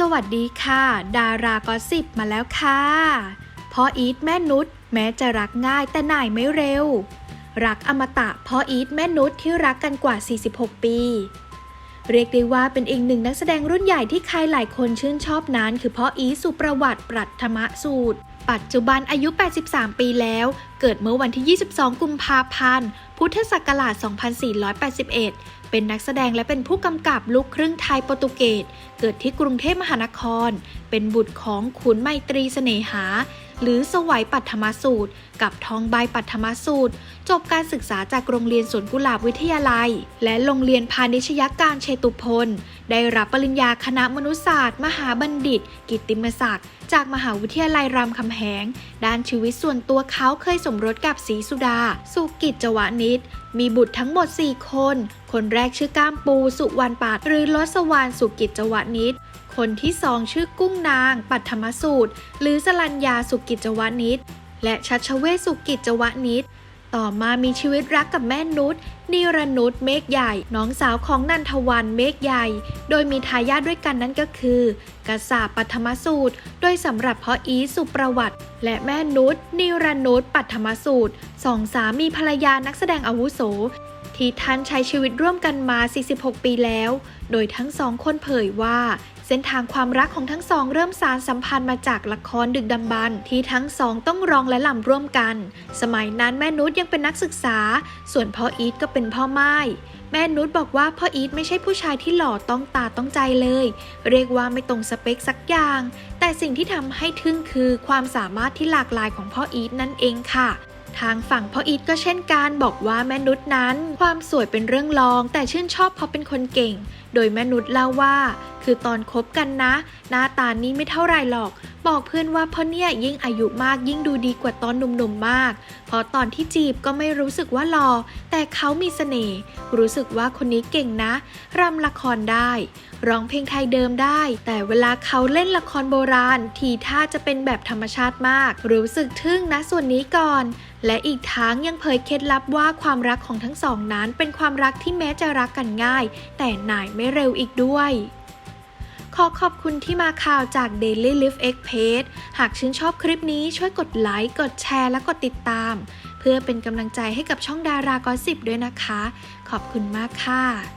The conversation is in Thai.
สวัสดีค่ะ ดารากอสิบมาแล้วค่ะพ่ออีทแม่นุชแม้จะรักง่ายแต่หน่ายไม่เร็ว รักอมตะพ่ออีทแม่นุชที่รักกันกว่า 46 ปี เรียกได้ว่าเป็นอีกหนึ่งนักแสดงรุ่นใหญ่ที่ใครหลายคนชื่นชอบนั้น คือพ่ออีทสุประวัติปรัฐมสูตร ปัจจุบันอายุ 83 ปีแล้วเกิดเมื่อวันที่ 22 กุมภาพันธ์ พุทธศักราช 2481 เป็นนักแสดงและเป็นผู้กำกับลูกครึ่งไทยโปรตุเกส เกิดที่กรุงเทพมหานคร เป็นบุตรของขุนไมตรีเสน่หา หรือสวัยปัทมสูตร กับทองใบปัทมสูตร จบการศึกษาจากโรงเรียนสวนกุหลาบวิทยาลัย และโรงเรียนพาณิชยการเชตุพน ได้รับปริญญาคณะมนุษยศาสตร์ มหาบัณฑิต กิตติมศักดิ์จากมหาวิทยาลัยรามคำแหง ด้านชีวิตส่วนตัวเขาเคยสมรสกับศรีสุดา สุกิจจวนิชมีบุตรทั้งหมด 4 คน คนแรกชื่อก้ามปู สุวรรณปาดหรือลสวรรณสุกิจจวนิชคนที่สองชื่อกุ้งนาง ปัทมสูตร หรือสลัญญาสุกิจจวนิชและชัชเวสุกิจจวนิช ต่อมามีชีวิตรักกับแม่นุชนิรนุชเมฆใหญ่ น้องสาวของนันทวันเมฆใหญ่ โดยมีทายาทด้วยกันนั่นก็คือ กษาปัทมสูตร โดยสำหรับพ่ออีสุประวัติ และแม่นุชนิรนุชปัทมสูตรสองสามีภรรยานักแสดงอาวุโส ที่ท่านใช้ชีวิตร่วมกันมา 46 ปีแล้ว โดยทั้งสองคนเผยว่า เส้นทางความรักของทั้งสองเริ่มสารสัมพันธ์มาจากละครดึกดำบรรพ์ที่ทั้งสองต้องร้องและลำร่วมกัน สมัยนั้นแม่นุชยังเป็นนักศึกษา ส่วนพ่ออีทก็เป็นพ่อไม้แม่นุชบอกว่าพ่ออีทไม่ใช่ผู้ชายที่หล่อต้องตาต้องใจเลย เรียกว่าไม่ตรงสเปคสักอย่าง แต่สิ่งที่ทำให้ทึ่งคือความสามารถที่หลากหลายของพ่ออีทนั่นเองค่ะ ทางฝั่งพ่ออีทก็เช่นกันบอกว่าแม่นุษย์นั้น ความสวยเป็นเรื่องรอง แต่ชื่นชอบเพราะเป็นคนเก่ง โดยแม่นุชเล่าว่า คือตอนคบกันนะ หน้าตานี้ไม่เท่าไรหรอก บอกเพื่อนว่าพ่อเนี่ยยิ่งอายุมากยิ่งดูดีกว่าตอนหนุ่มๆมากเพราะตอนที่จีบก็ไม่รู้สึกว่าหล่อแต่เขามีเสน่ห์ รู้สึกว่าคนนี้เก่งนะ รำละครได้ ร้องเพลงไทยเดิมได้ แต่เวลาเขาเล่นละครโบราณ ทีท่าจะเป็นแบบธรรมชาติมาก รู้สึกทึ่งนะส่วนนี้ก่อน และอีกทั้งยังเผยเคล็ดลับว่าความรักของทั้งสองนั้นเป็นความรักที่แม้จะรักกันง่าย แต่นายไม่เร็วอีกด้วย ขอขอบคุณที่มาข่าวจาก Daily Life X Page หากชื่นชอบคลิปนี้ช่วยกดไลค์ กดแชร์และกดติดตาม เพื่อเป็นกำลังใจให้กับช่องดารากอสิบด้วยนะคะ ขอบคุณมากค่ะ